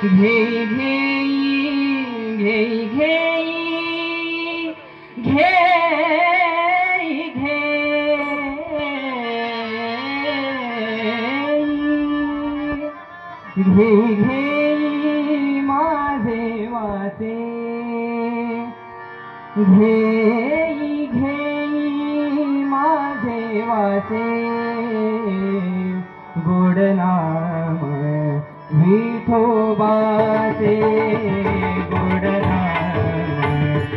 Hey विठोबाचे गोडना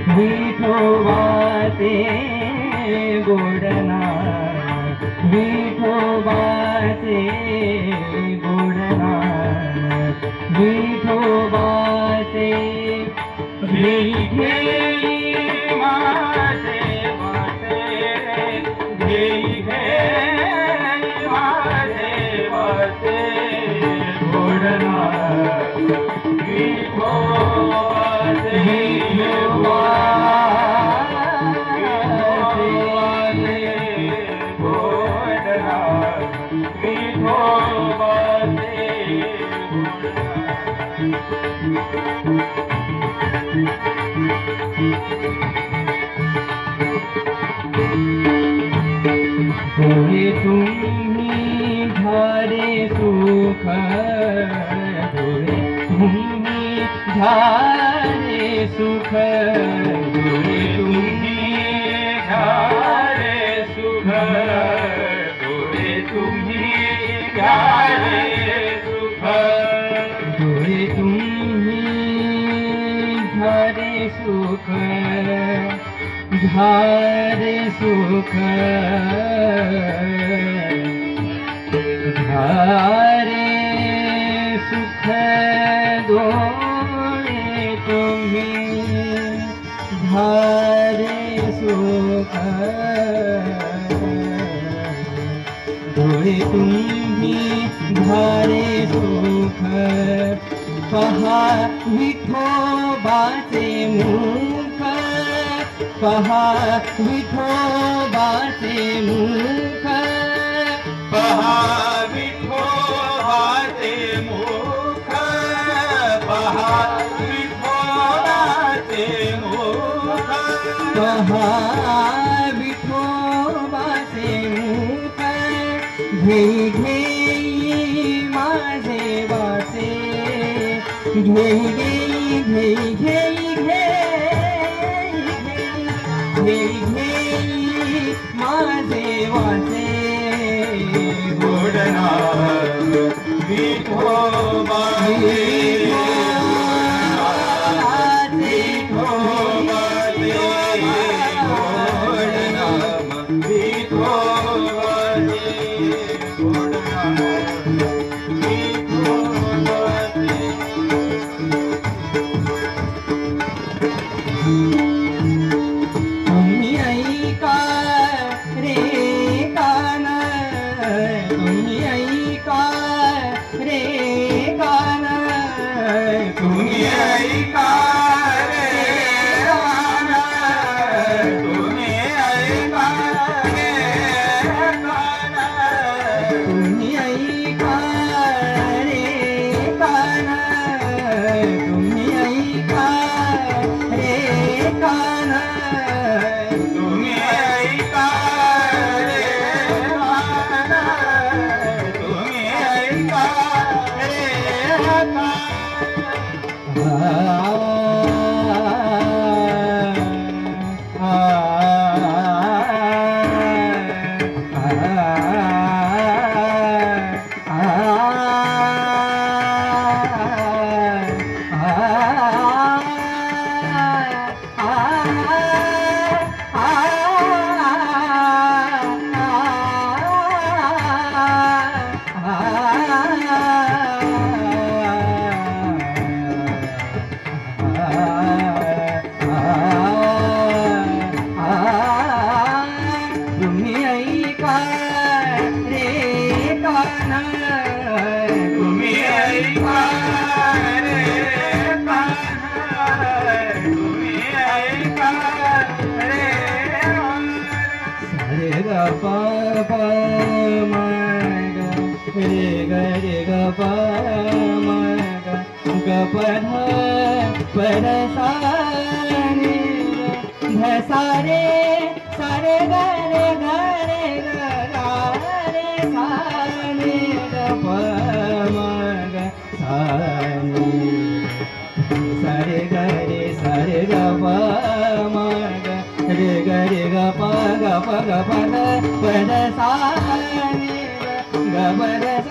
विठोबाचे गोडना विठोबाचे गोडना विठोबाचे विठे सुख धारे सुख धारे सुख दो धारे सुख तुम भी धारे सुख कहा मिठो तुखि बाचे मुख पहा विठोबाचे मुख पहा विठोबाचे मुख पहा विठोबाचे मुख पहा विठोबाचे मुख घे घे माझे वाचे घे घे घे घे माझे वाचे घोडनाथ विठोबा Pelo menos रे ग प म ग प ध प ध सा रे ध सा रे सा रे ग रे ग रे ग रा रे सा रे ग प म ग सा रे सा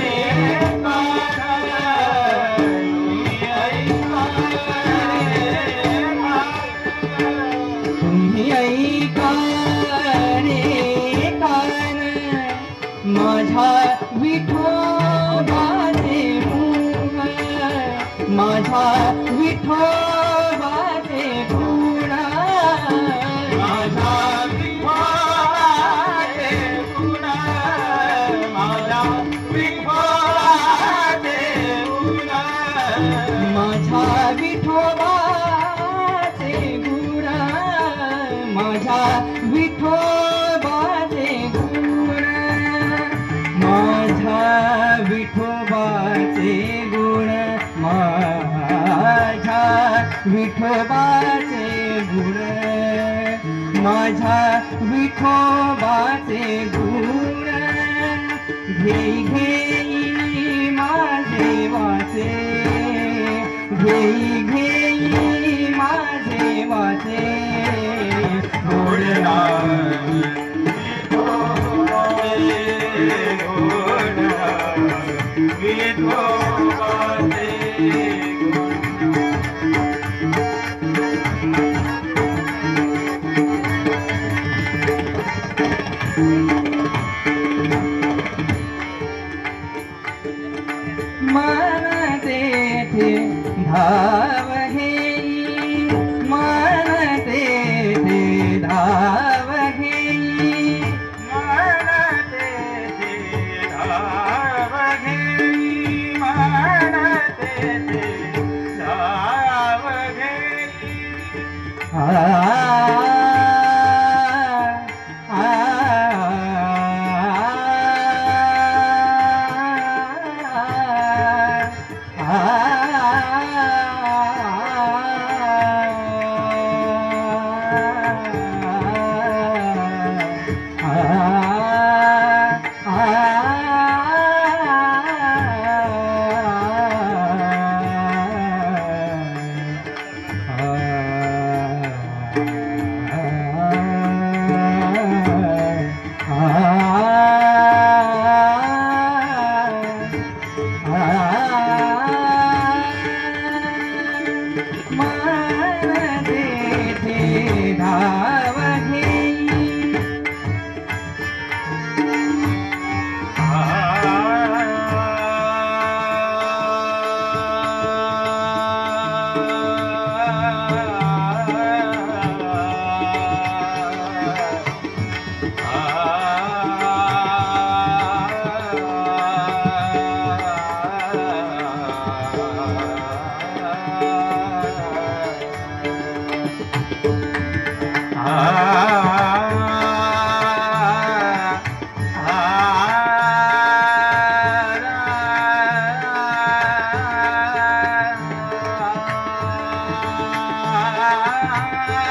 विठोबाचे Ah, ah, ah. ah,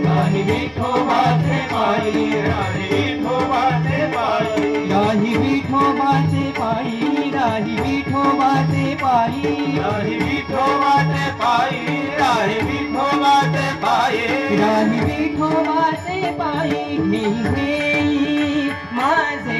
याही विठोबाचे पायी राही विठोबाचे पायी. याही विठोबाचे माझे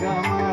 ಗಮರ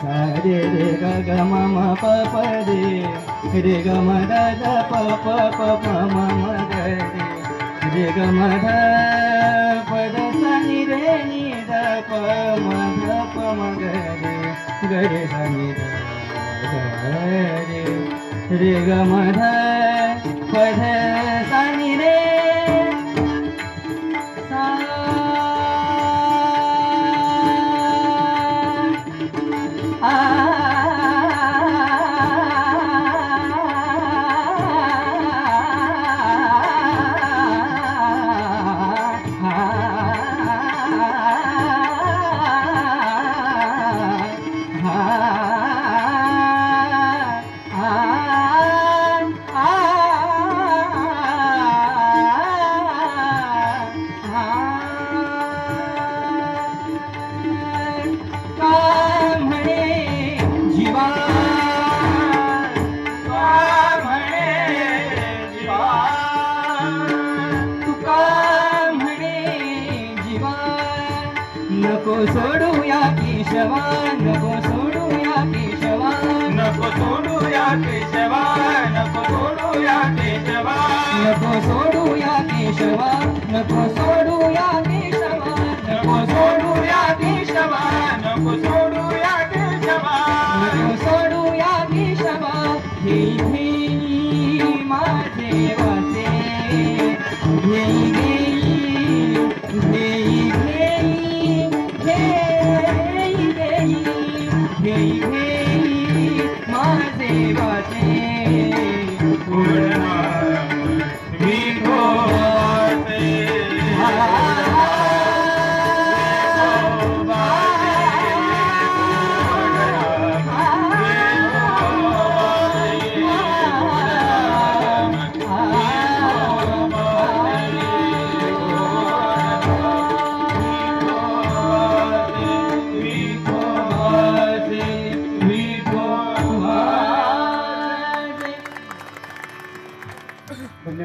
सा रे रे ग ग म म प प रे रे ग म द द प प प प म म ग रे रे ग म ध प द स नि रे नि द प म ध प म ग रे ग रे सा नि द ग रे रे ग म ध प ध नको सोडूया केशवा नको सोडूया केशवा नको सोडूया केशवा नको सोडूया केशवा नको सोडूया केशवा नको सोडूया केशवा नको सोडूया केशवा नको सोडूया केशवा नको सोडूया केशवा हे माझे वाचे